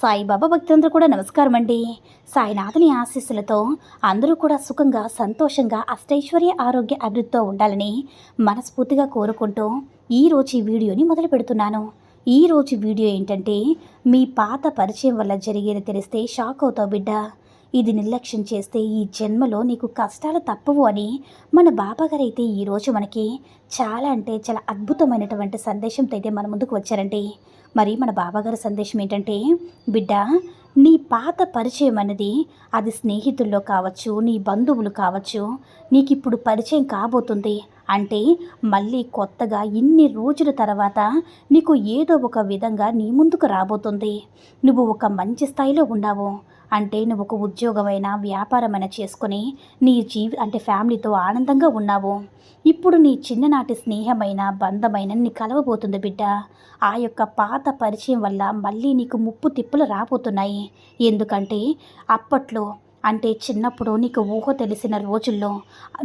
సాయిబాబా భక్తులందరూ కూడా నమస్కారం అండి. సాయినాథుని ఆశీస్సులతో అందరూ కూడా సుఖంగా సంతోషంగా అష్టైశ్వర్య ఆరోగ్య అభివృద్ధితో ఉండాలని మనస్ఫూర్తిగా కోరుకుంటూ ఈరోజు ఈ వీడియోని మొదలు పెడుతున్నాను. ఈరోజు వీడియో ఏంటంటే మీ పాత పరిచయం వల్ల జరిగేది తెలిస్తే షాక్ అవుతావు బిడ్డ. ఇది నిర్లక్ష్యం చేస్తే ఈ జన్మలో నీకు కష్టాలు తప్పవు అని మన బాబాగారు అయితే ఈరోజు మనకి చాలా అంటే చాలా అద్భుతమైనటువంటి సందేశంతో అయితే మన ముందుకు వచ్చారండి. మరి మన బాబాగారి సందేశం ఏంటంటే బిడ్డ నీ పాత పరిచయం అనేది అది స్నేహితుల్లో కావచ్చు నీ బంధువులు కావచ్చు నీకు ఇప్పుడు పరిచయం కాబోతుంది. అంటే మళ్ళీ కొత్తగా ఇన్ని రోజుల తర్వాత నీకు ఏదో ఒక విధంగా నీ ముందుకు రాబోతుంది. నువ్వు ఒక మంచి స్థాయిలో ఉన్నావు. అంటే నువ్వు ఒక ఉద్యోగమైన వ్యాపారమైన చేసుకొని నీ జీవి అంటే ఫ్యామిలీతో ఆనందంగా ఉన్నావు. ఇప్పుడు నీ చిన్ననాటి స్నేహమైన బంధమైన నీ కలవబోతుంది బిడ్డ. ఆ యొక్క పాత పరిచయం వల్ల మళ్ళీ నీకు ముప్పు తిప్పులు రాబోతున్నాయి. ఎందుకంటే అప్పట్లో అంటే చిన్నప్పుడు నీకు ఊహ తెలిసిన రోజుల్లో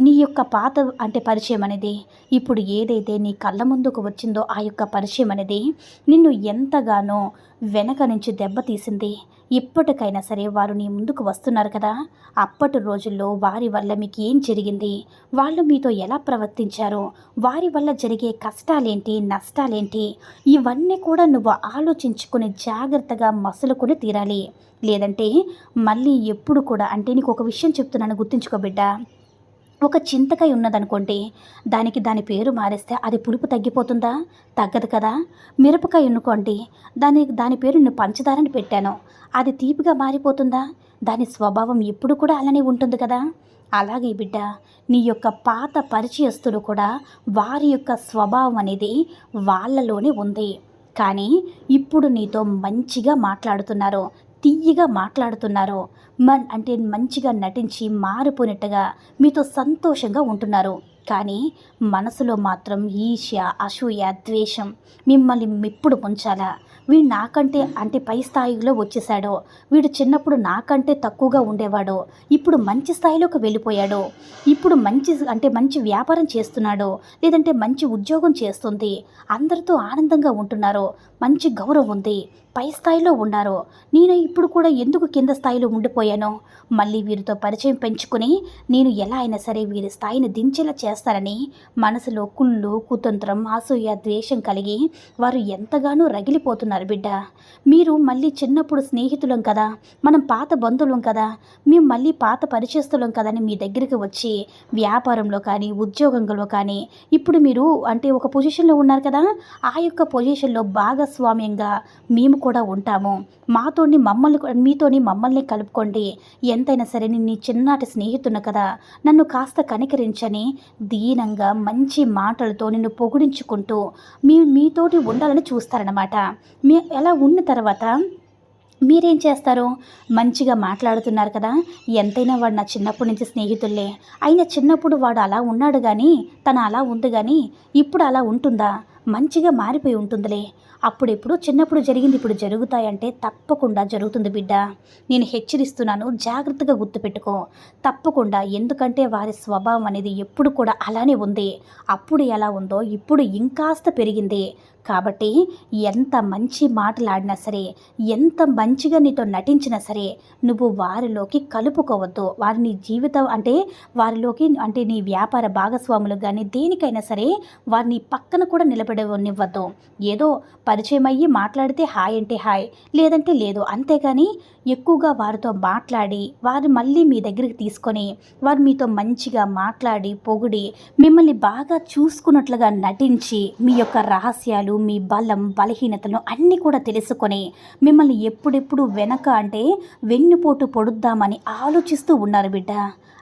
నీ యొక్క పాత అంటే పరిచయం అనేది ఇప్పుడు ఏదైతే నీ కళ్ళ ముందుకు వచ్చిందో ఆ యొక్క పరిచయం అనేది నిన్ను ఎంతగానో వెనక నుంచి దెబ్బతీసింది ఇప్పటికైనా సరే వారు నీ ముందుకు వస్తున్నారు కదా. అప్పటి రోజుల్లో వారి వల్ల మీకు ఏం జరిగింది? వాళ్ళు మీతో ఎలా ప్రవర్తించారు? వారి వల్ల జరిగే కష్టాలేంటి? నష్టాలేంటి? ఇవన్నీ కూడా నువ్వు ఆలోచించుకుని జాగ్రత్తగా మసులుకొని తీరాలి. లేదంటే మళ్ళీ ఎప్పుడు కూడా అంటే నీకు ఒక విషయం చెప్తున్నాను గుర్తుంచుకో బిడ్డ. ఒక చింతకాయ ఉన్నదనుకోండి దానికి దాని పేరు మారేస్తే అది పులుపు తగ్గిపోతుందా? తగ్గదు కదా. మిరపకాయ ఉన్నుకోండి దానికి దాని పేరు నేను పంచదారని పెట్టాను. అది తీపిగా మారిపోతుందా? దాని స్వభావం ఎప్పుడు కూడా అలానే ఉంటుంది కదా. అలాగే బిడ్డ నీ యొక్క పాత పరిచయస్తులు కూడా వారి యొక్క స్వభావం అనేది వాళ్ళలోనే ఉంది. కానీ ఇప్పుడు నీతో మంచిగా మాట్లాడుతున్నారు. తీయగా మాట్లాడుతున్నారు. మన్ అంటే మంచిగా నటించి మారిపోయినట్టుగా మీతో సంతోషంగా ఉంటున్నారు. కానీ మనసులో మాత్రం ఈర్ష్య అసూయ ద్వేషం మిమ్మల్ని మెప్పుడు ముంచాలా? వీడు నాకంటే అంటే పై స్థాయిలో వచ్చేసాడో వీడు చిన్నప్పుడు నాకంటే తక్కువగా ఉండేవాడు. ఇప్పుడు మంచి స్థాయిలోకి వెళ్ళిపోయాడు. ఇప్పుడు మంచి అంటే మంచి వ్యాపారం చేస్తున్నాడు. లేదంటే మంచి ఉద్యోగం చేస్తుంది. అందరితో ఆనందంగా ఉంటున్నారు. మంచి గౌరవం ఉంది. పై స్థాయిలో ఉన్నారు? నేను ఇప్పుడు కూడా ఎందుకు కింద స్థాయిలో ఉండిపోయానో? మళ్ళీ వీరితో పరిచయం పెంచుకుని నేను ఎలా అయినా సరే వీరి స్థాయిని దించేలా చేస్తారని మనసులో కుళ్ళు కుతంత్రం అసూయ ద్వేషం కలిగి వారు ఎంతగానో రగిలిపోతున్నారు బిడ్డ. మీరు మళ్ళీ చిన్నప్పుడు స్నేహితులం కదా? మనం పాత బంధువులం కదా? మేము మళ్ళీ పాత పరిచయస్తులం కదా అని మీ దగ్గరికి వచ్చి వ్యాపారంలో కానీ ఉద్యోగంలో కానీ ఇప్పుడు మీరు అంటే ఒక పొజిషన్లో ఉన్నారు కదా? ఆ యొక్క పొజిషన్లో భాగస్వామ్యంగా మేము కూడా ఉంటాము. మాతోని మమ్మల్ని మీతోని మమ్మల్ని కలుపుకోండి. ఎంతైనా సరే నీ చిన్ననాటి స్నేహితున్న కదా. నన్ను కాస్త కనికరించని దీనంగా మంచి మాటలతో నిన్ను పొగిడించుకుంటూ మీ మీతోటి ఉండాలని చూస్తారనమాట మీ ఎలా ఉన్న తర్వాత మీరేం చేస్తారు? మంచిగా మాట్లాడుతున్నారు కదా. ఎంతైనా వాడు నా చిన్నప్పటి నుంచి స్నేహితుల్లే. అయినా చిన్నప్పుడు వాడు అలా ఉన్నాడు కానీ తను అలా ఉంది కానీ ఇప్పుడు అలా ఉంటుందా? మంచిగా మారిపోయి ఉంటుందిలే. అప్పుడెప్పుడు చిన్నప్పుడు జరిగింది ఇప్పుడు జరుగుతాయంటే తప్పకుండా జరుగుతుంది బిడ్డ. నేను హెచ్చరిస్తున్నాను జాగ్రత్తగా గుర్తుపెట్టుకో. తప్పకుండా ఎందుకంటే వారి స్వభావం అనేది ఎప్పుడు కూడా అలానే ఉంది. అప్పుడు ఎలా ఉందో ఇప్పుడు ఇంకాస్త పెరిగింది. కాబట్టి ఎంత మంచి మాటలాడినా సరే ఎంత మంచిగా నీతో నటించినా సరే నువ్వు వారిలోకి కలుపుకోవద్దు. వారిని జీవితం అంటే వారిలోకి అంటే నీ వ్యాపార భాగస్వాములు కానీ దేనికైనా సరే వారిని పక్కన కూడా నిలబడనివ్వద్దు. ఏదో పరిచయం అయ్యి మాట్లాడితే హాయ్ అంటే హాయ్ లేదంటే లేదు. అంతేగాని ఎక్కువగా వారితో మాట్లాడి వారు మళ్ళీ మీ దగ్గరికి తీసుకొని వారు మీతో మంచిగా మాట్లాడి పొగిడి మిమ్మల్ని బాగా చూసుకున్నట్లుగా నటించి మీ యొక్క రహస్యాలు మీ బలం బలహీనతలను అన్నీ కూడా తెలుసుకొని మిమ్మల్ని ఎప్పుడెప్పుడు వెనక అంటే వెన్నుపోటు పొడుద్దామని ఆలోచిస్తూ ఉన్నారు బిడ్డ.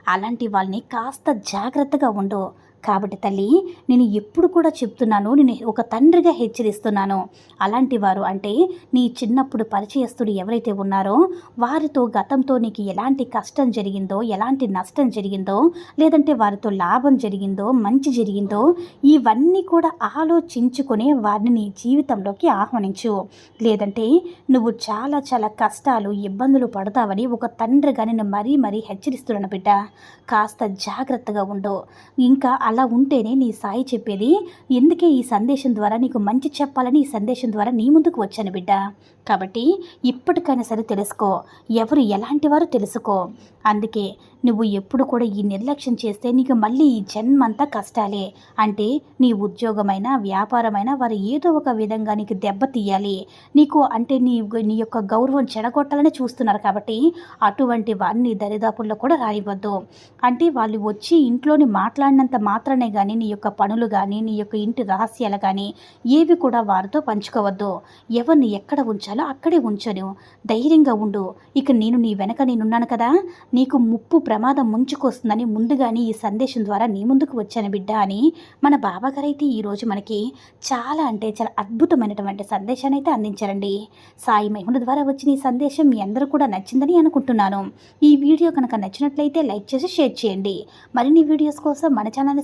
అలాంటి వాళ్ళని కాస్త జాగ్రత్తగా ఉండు. కాబట్టి తల్లి నేను ఎప్పుడు కూడా చెప్తున్నాను నేను ఒక తండ్రిగా హెచ్చరిస్తున్నాను. అలాంటి వారు అంటే నీ చిన్నప్పుడు పరిచయస్తుడు ఎవరైతే ఉన్నారో వారితో గతంతో నీకు ఎలాంటి కష్టం జరిగిందో ఎలాంటి నష్టం జరిగిందో లేదంటే వారితో లాభం జరిగిందో మంచి జరిగిందో ఇవన్నీ కూడా ఆలోచించుకునే వారిని నీ జీవితంలోకి ఆహ్వానించు. లేదంటే నువ్వు చాలా చాలా కష్టాలు ఇబ్బందులు పడతావని ఒక తండ్రిగా నేను మరీ మరీ హెచ్చరిస్తున్నాను బిడ్డ. కాస్త జాగ్రత్తగా ఉండు. ఇంకా అలా ఉంటేనే నీ సాయి చెప్పేది. ఎందుకే ఈ సందేశం ద్వారా నీకు మంచి చెప్పాలని ఈ సందేశం ద్వారా నీ ముందుకు వచ్చాను బిడ్డ. కాబట్టి ఇప్పటికైనా సరే తెలుసుకో. ఎవరు ఎలాంటి వారు తెలుసుకో. అందుకే నువ్వు ఎప్పుడు కూడా ఈ నిర్లక్ష్యం చేస్తే నీకు మళ్ళీ ఈ జన్మంతా కష్టాలే. అంటే నీ ఉద్యోగమైనా వ్యాపారమైనా వారు ఏదో ఒక విధంగా నీకు దెబ్బతీయాలి నీకు అంటే నీ నీ యొక్క గౌరవం చెడగొట్టాలని చూస్తున్నారు కాబట్టి అటువంటి వారిని దరిదాపుల్లో కూడా రానివ్వద్దు. అంటే వాళ్ళు వచ్చి ఇంట్లోని మాట్లాడినంత మాత్రం మాత్రమే కానీ నీ యొక్క పనులు కానీ నీ యొక్క ఇంటి రహస్యాలు కానీ ఏవి కూడా వారితో పంచుకోవద్దు. ఎవరిని ఎక్కడ ఉంచాలో అక్కడే ఉంచను. ధైర్యంగా ఉండు. ఇక నేను నీ వెనక నేనున్నాను కదా. నీకు ముప్పు ప్రమాదం ముంచుకొస్తుందని ముందుగానే ఈ సందేశం ద్వారా నీ ముందుకు వచ్చాను బిడ్డ అని మన బాబాగారు అయితే ఈరోజు మనకి చాలా అంటే చాలా అద్భుతమైనటువంటి సందేశాన్ని అయితే అందించారండి. సాయి మహిమల ద్వారా వచ్చిన ఈ సందేశం మీ అందరూ కూడా నచ్చిందని అనుకుంటున్నాను. ఈ వీడియో కనుక నచ్చినట్లయితే లైక్ చేసి షేర్ చేయండి. మరిన్ని వీడియోస్ కోసం మన ఛానల్ని